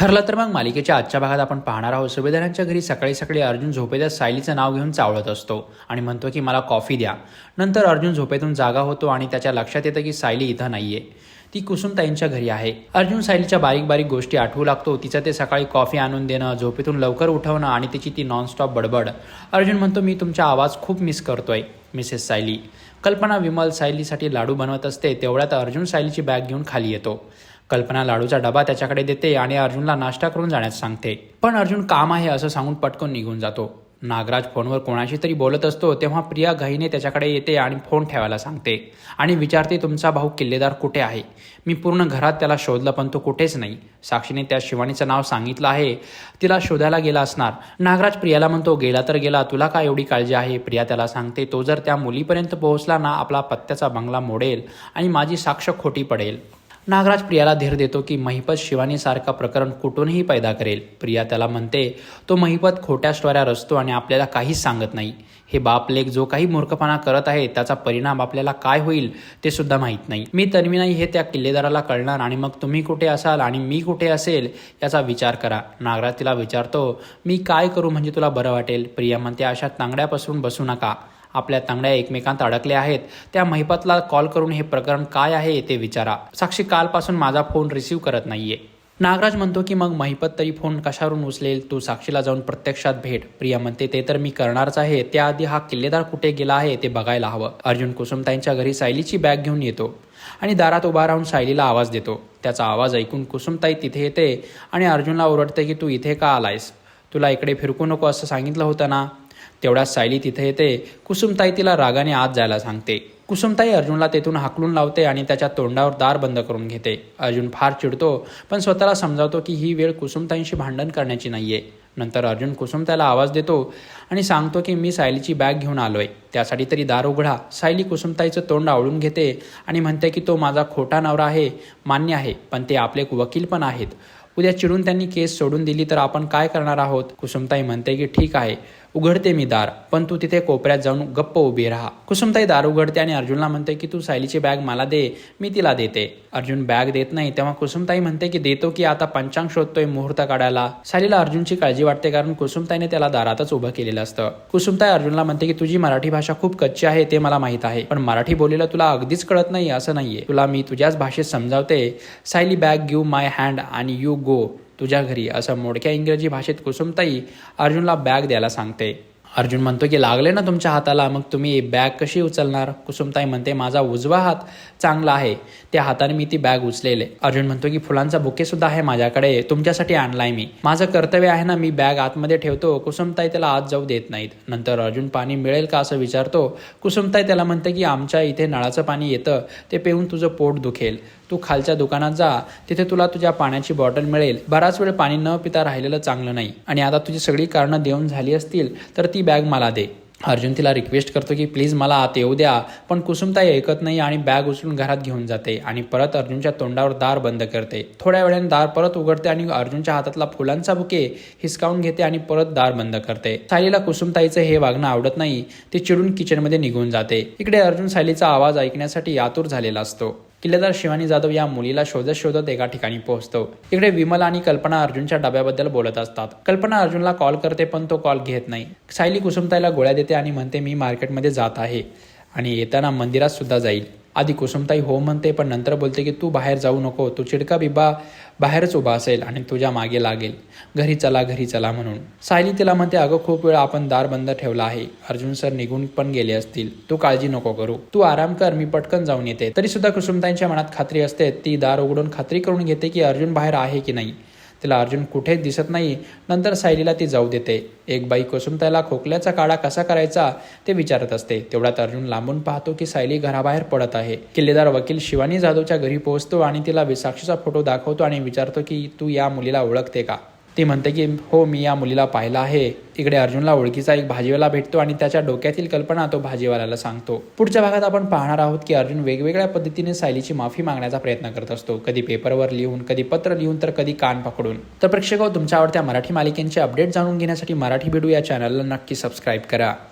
ठरलं तर मग मालिकेच्या आजच्या भागात आपण पाहणार आहोत. सुभेदारांच्या घरी सकाळी सकाळी अर्जुन झोपेच्या सायलीचं नाव घेऊन चावळत असतो आणि म्हणतो की मला कॉफी द्या. नंतर अर्जुन झोपेतून जागा होतो आणि त्याच्या लक्षात येतं की सायली इथं नाहीये. ती कुसुमताईंच्या घरी आहे. अर्जुन सायलीच्या बारीक बारीक गोष्टी आठवू लागतो. तिचं ते सकाळी कॉफी आणून देणं झोपेतून लवकर उठवणं आणि तिची ती नॉनस्टॉप बडबड. अर्जुन म्हणतो मी तुमचा आवाज खूप मिस करतोय मिसेस सायली. कल्पना विमल सायलीसाठी लाडू बनवत असते. तेवढ्यात अर्जुन सायलीची बॅग घेऊन खाली येतो. कल्पना लाडूचा डबा त्याच्याकडे देते आणि अर्जुनला नाश्ता करून जाण्यास सांगते. पण अर्जुन काम आहे असं सांगून पटकन निघून जातो. नागराज फोनवर कोणाशी तरी बोलत असतो तेव्हा प्रिया घाईने त्याच्याकडे येते आणि फोन ठेवायला सांगते. आणि विचारते तुमचा भाऊ किल्लेदार कुठे आहे? मी पूर्ण घरात त्याला शोधलं पण तो कुठेच नाही. साक्षीने त्या शिवानीचं नाव सांगितलं आहे. तिला शोधायला गेला असणार. नागराज प्रियाला म्हणतो गेला तर गेला. तुला काय एवढी काळजी आहे? प्रिया त्याला सांगते तो जर त्या मुलीपर्यंत पोहोचला ना आपला पत्त्याचा बंगला मोडेल आणि माझी साक्ष खोटी पडेल. नागराज प्रियाला धीर देतो की महिपत शिवानीसारखा प्रकरण कुठूनही पैदा करेल. प्रिया त्याला म्हणते तो महिपत खोट्या स्टोऱ्या रचतो आणि आपल्याला काहीच सांगत नाही. हे बाप लेख जो काही मूर्खपणा करत आहे त्याचा परिणाम आपल्याला काय होईल ते सुद्धा माहीत नाही. मी तन्वी नाही हे त्या किल्लेदाराला कळणार आणि मग तुम्ही कुठे असाल आणि मी कुठे असेल याचा विचार करा. नागराज तिला विचारतो मी काय करू म्हणजे तुला बरं वाटेल? प्रिया म्हणते अशा तांगड्यापासून बसू नका. आपल्या तांगड्या एकमेकांत अडकल्या आहेत. त्या महिपतला कॉल करून हे प्रकरण काय आहे ते विचारा. साक्षी कालपासून माझा फोन रिसीव्ह करत नाहीये. नागराज म्हणतो की मग महिपत तरी फोन कशावरून उचलेल? तू साक्षीला जाऊन प्रत्यक्षात भेट. प्रिया म्हणते ते तर मी करणारच आहे. त्याआधी हा किल्लेदार कुठे गेला आहे ते बघायला हवं. अर्जुन कुसुमताईंच्या घरी सायलीची बॅग घेऊन येतो आणि दारात उभा राहून सायलीला आवाज देतो. त्याचा आवाज ऐकून कुसुमताई तिथे येते आणि अर्जुनला ओरडते की तू इथे का आलायस? तुला इकडे फिरकू नको असं सांगितलं होतं ना? तेवढा सायली तिथे येते. कुसुमताई तिला रागाने आत जायला सांगते. कुसुमताई अर्जुनला तेथून हाकलून लावते आणि त्याच्या तोंडावर दार बंद करून घेते. अर्जुन फार चिडतो पण स्वतःला समजावतो की ही वेळ कुसुमताईंशी भांडण करण्याची नाहीये. नंतर अर्जुन कुसुमताईला आवाज देतो आणि सांगतो की मी सायलीची बॅग घेऊन आलोय. त्यासाठी तरी दार उघडा. सायली कुसुमताईचं तोंड आवळून घेते आणि म्हणते की तो माझा खोटा नवरा आहे मान्य आहे पण ते आपले वकील पण आहेत. उद्या चिडून त्यांनी केस सोडून दिली तर आपण काय करणार आहोत? कुसुमताई म्हणते की ठीक आहे. उघडते मी दार पण तू तिथे कोपऱ्यात जाऊन गप्प उभी राहा. कुसुमताई दार उघडते आणि अर्जुनला म्हणते की तू सायलीची बॅग मला दे मी तिला देते. अर्जुन बॅग देत नाही तेव्हा कुसुमताई म्हणते की देतो की आता पंचांग शोधतोय मुहूर्त काढायला. सायलीला अर्जुनची काळजी वाटते कारण कुसुमताईने त्याला दारातच उभं केलेलं असतं. कुसुमताई अर्जुनला म्हणते की तुझी मराठी भाषा खूप कच्ची आहे ते मला माहीत आहे पण मराठी बोलीला तुला अगदीच कळत नाही असं नाहीये. तुला मी तुझ्याच भाषेत समजावते. Sayali bag give my hand आणि यू गो. तुझ्या घरी असं मोडक्या इंग्रजी भाषेत कुसुमताई अर्जुनला बॅग द्यायला सांगते. अर्जुन म्हणतो की लागले ना तुमच्या हाताला मग तुम्ही बॅग कशी उचलणार? कुसुमताई म्हणते माझा उजवा हात चांगला आहे त्या हाताने मी ती बॅग उचलेले. अर्जुन म्हणतो की फुलांचा बुके सुद्धा आहे माझ्याकडे तुमच्यासाठी आणलाय मी. माझं कर्तव्य आहे ना मी बॅग आतमध्ये ठेवतो कुसुमताई त्याला आत जाऊ देत नाहीत. नंतर अर्जुन पाणी मिळेल का? असं विचारतो. कुसुमताई त्याला म्हणते की आमच्या इथे नळाचं पाणी येतं ते पिऊन तुझं पोट दुखेल. तू खालच्या दुकानात जा. तिथे तुला तुझ्या पाण्याची बॉटल मिळेल. बराच वेळ पाणी न पिता राहिलेलं चांगलं नाही. आणि आता तुझी सगळी कारणं देऊन झाली असतील तर ती बॅग मला दे. अर्जुन तिला रिक्वेस्ट करतो की प्लीज मला आत येऊ द्या. पण कुसुमताई ऐकत नाही आणि बॅग उचलून घरात घेऊन जाते आणि परत अर्जुनच्या तोंडावर दार बंद करते. थोड्या वेळाने दार परत उघडते आणि अर्जुनच्या हातातला फुलांचा बुके हिसकावून घेते आणि परत दार बंद करते. सायलीला कुसुमताईचं हे वागणं आवडत नाही. ती चिडून किचनमध्ये निघून जाते. इकडे अर्जुन सायलीचा आवाज ऐकण्यासाठी आतुर झालेला असतो. किल्लेदार शिवानी जाधव या मुलीला शोधत शोधत एका ठिकाणी पोहोचतो. इकडे विमल आणि कल्पना अर्जुनच्या डब्याबद्दल बोलत असतात. कल्पना अर्जुनला कॉल करते पण तो कॉल घेत नाही. सायली कुसुमताईला गोळ्या देते आणि म्हणते मी मार्केटमध्ये जात आहे. आणि येताना मंदिरात सुद्धा जाईल. आधी कुसुमताई हो म्हणते पण नंतर बोलते की तू बाहेर जाऊ नको. तू चिडका बिब्बा. बाहेरच उभा असेल आणि तुझ्या मागे लागेल. घरी चला घरी चला म्हणून. सायली तिला म्हणते अगं खूप वेळ आपण दार बंद ठेवला आहे. अर्जुन सर निघून पण गेले असतील. तू काळजी नको करू. तू आराम कर मी पटकन जाऊन येते. तरी सुद्धा कुसुमताईंच्या मनात खात्री असते ती दार उघडून खात्री करून घेते की अर्जुन बाहेर आहे की नाही. तिला अर्जुन कुठेच दिसत नाही. नंतर सायलीला ती जाऊ देते. एक बाई कुसुमताईला खोकल्याचा काढा कसा करायचा ते विचारत असते. तेवढ्यात अर्जुन लांबून पाहतो की सायली घराबाहेर पडत आहे. किल्लेदार वकील शिवानी जाधवच्या घरी पोहोचतो आणि तिला विसाक्षीचा फोटो दाखवतो आणि विचारतो की तू या मुलीला ओळखते का? ती म्हणते की हो मी या मुलीला पाहिलं आहे. इकडे अर्जुनला ओळखीचा एक भाजीवाला भेटतो आणि त्याच्या डोक्यातील कल्पना तो भाजीवाल्याला सांगतो. पुढच्या भागात आपण पाहणार आहोत की अर्जुन वेगवेगळ्या पद्धतीने सायलीची माफी मागण्याचा प्रयत्न करत असतो. कधी पेपरवर लिहून कधी पत्र लिहून तर कधी कान पकडून. तर प्रेक्षक हो, तुमच्या आवडत्या मराठी मालिकेंचे अपडेट जाणून घेण्यासाठी मराठी भेटू या चॅनलला नक्की सबस्क्राईब करा.